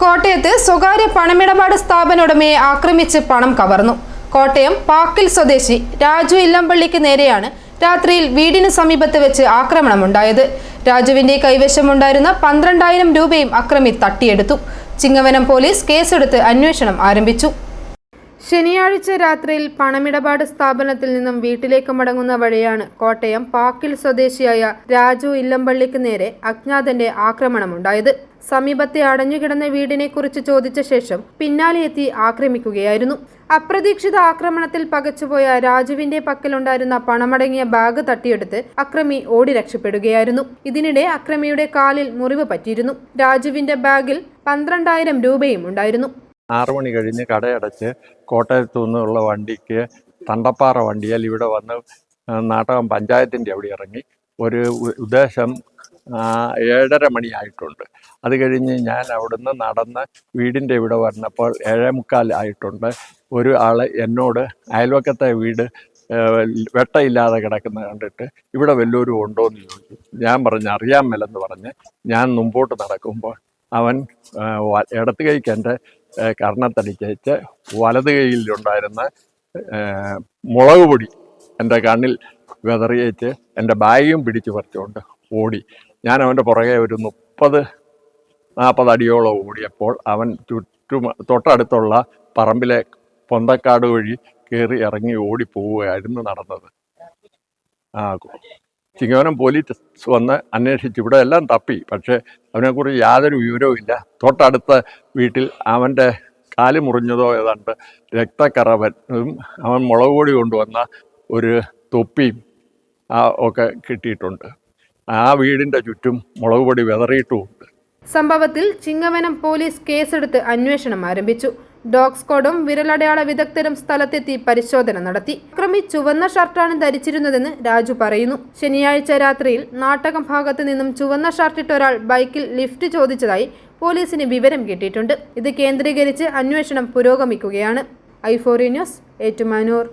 കോട്ടയത്ത് സ്വകാര്യ പണമിടപാട് സ്ഥാപന ഉടമയെ ആക്രമിച്ച് പണം കവർന്നു. കോട്ടയം പാക്കിൽ സ്വദേശി രാജു ഇല്ലംപള്ളിക്ക് നേരെയാണ് രാത്രിയിൽ വീടിന് സമീപത്ത് വെച്ച് ആക്രമണമുണ്ടായത്. രാജുവിന്റെ കൈവശമുണ്ടായിരുന്ന പന്ത്രണ്ടായിരം രൂപയും അക്രമി തട്ടിയെടുത്തു. ചിങ്ങവനം പോലീസ് കേസെടുത്ത് അന്വേഷണം ആരംഭിച്ചു. ശനിയാഴ്ച രാത്രിയിൽ പണമിടപാട് സ്ഥാപനത്തിൽ നിന്നും വീട്ടിലേക്ക് മടങ്ങുന്ന വഴിയാണ് കോട്ടയം പാക്കിൽ സ്വദേശിയായ രാജു ഇല്ലമ്പള്ളിക്ക് നേരെ അജ്ഞാതന്റെ ആക്രമണമുണ്ടായത്. സമീപത്തെ അടഞ്ഞുകിടന്ന വീടിനെ കുറിച്ച് ചോദിച്ച ശേഷം പിന്നാലെ എത്തി ആക്രമിക്കുകയായിരുന്നു. അപ്രതീക്ഷിത ആക്രമണത്തിൽ പകച്ചുപോയ രാജുവിന്റെ പക്കലുണ്ടായിരുന്ന പണമടങ്ങിയ ബാഗ് തട്ടിയെടുത്ത് അക്രമി ഓടി രക്ഷപ്പെടുകയായിരുന്നു. ഇതിനിടെ അക്രമിയുടെ കാലിൽ മുറിവ് പറ്റിയിരുന്നു. രാജുവിന്റെ ബാഗിൽ പന്ത്രണ്ടായിരം രൂപയും ഉണ്ടായിരുന്നു. ആറു മണി കഴിഞ്ഞ് കടയടച്ച് കോട്ടയത്തു നിന്നുള്ള വണ്ടിക്ക് തണ്ടപ്പാറ വണ്ടിയാൽ ഇവിടെ വന്ന് നാട്ടകം പഞ്ചായത്തിന്റെ അവിടെ ഇറങ്ങി. ഒരു ഉദ്ദേശം ഏഴര മണിയായിട്ടുണ്ട് അത് കഴിഞ്ഞ് ഞാൻ അവിടുന്ന് നടന്ന് വീടിന്റെ ഇവിടെ വന്നപ്പോൾ ഏഴേ മുക്കാൽ ആയിട്ടുണ്ട്. ഒരു ആൾ എന്നോട് അയൽവക്കത്തെ വീട് വെട്ടയില്ലാതെ കിടക്കുന്നത് കണ്ടിട്ട് ഇവിടെ വല്ലവരും ഉണ്ടോ എന്ന് ചോദിച്ചു. ഞാൻ പറഞ്ഞു അറിയാൻ മേലെന്ന് പറഞ്ഞ് ഞാൻ മുമ്പോട്ട് നടക്കുമ്പോൾ അവൻ ഇടത്ത് കൈക്ക് എന്റെ കർണത്തടിച്ചേച്ച് വലത് കൈയിലുണ്ടായിരുന്ന മുളക് പൊടി എന്റെ കണ്ണിൽ വെതറിയേച്ച് എന്റെ ബാഗും പിടിച്ചു പറിച്ചുകൊണ്ട് ഓടി. ഞാൻ അവന്റെ പുറകെ ഒരു മുപ്പത് നാൽപ്പത് അടിയോളം ഓടിയപ്പോൾ അവൻ ചുറ്റും തൊട്ടടുത്തുള്ള പറമ്പിലെ പൊന്തക്കാട് വഴി കയറി ഇറങ്ങി ഓടിപ്പോവുകയായിരുന്നു നടന്നത്. ആ ചിങ്ങവനം പോലീസ് വന്ന് അന്വേഷിച്ചു ഇവിടെ എല്ലാം തപ്പി. പക്ഷേ അവനെക്കുറിച്ച് യാതൊരു വിവരവും ഇല്ല. തൊട്ടടുത്ത വീട്ടിൽ അവന്റെ കാൽ മുറിഞ്ഞതോ ഏതാണ്ട് രക്തക്കറവനും അവൻ മുളക് പൊടി കൊണ്ടുവന്ന ഒരു തൊപ്പിയും ഒക്കെ കിട്ടിയിട്ടുണ്ട്. ആ വീടിന്റെ ചുറ്റും മുളക് പൊടി വിതറിയിട്ടുമുണ്ട്. സംഭവത്തിൽ ചിങ്ങവനം പോലീസ് കേസെടുത്ത് അന്വേഷണം ആരംഭിച്ചു. ഡോഗ് സ്ക്വാഡും വിരലടയാള വിദഗ്ധരും സ്ഥലത്തെത്തി പരിശോധന നടത്തി. അക്രമി ചുവന്ന ഷർട്ടാണ് ധരിച്ചിരുന്നതെന്ന് രാജു പറയുന്നു. ശനിയാഴ്ച രാത്രിയിൽ നാട്ടകം ഭാഗത്ത് നിന്നും ചുവന്ന ഷർട്ടിട്ട ഒരാൾ ബൈക്കിൽ ലിഫ്റ്റ് ചോദിച്ചതായി പോലീസിന് വിവരം കിട്ടിയിട്ടുണ്ട്. ഇത് കേന്ദ്രീകരിച്ച് അന്വേഷണം പുരോഗമിക്കുകയാണ്. ഐഫോറി ന്യൂസ് ഏറ്റുമാനൂർ.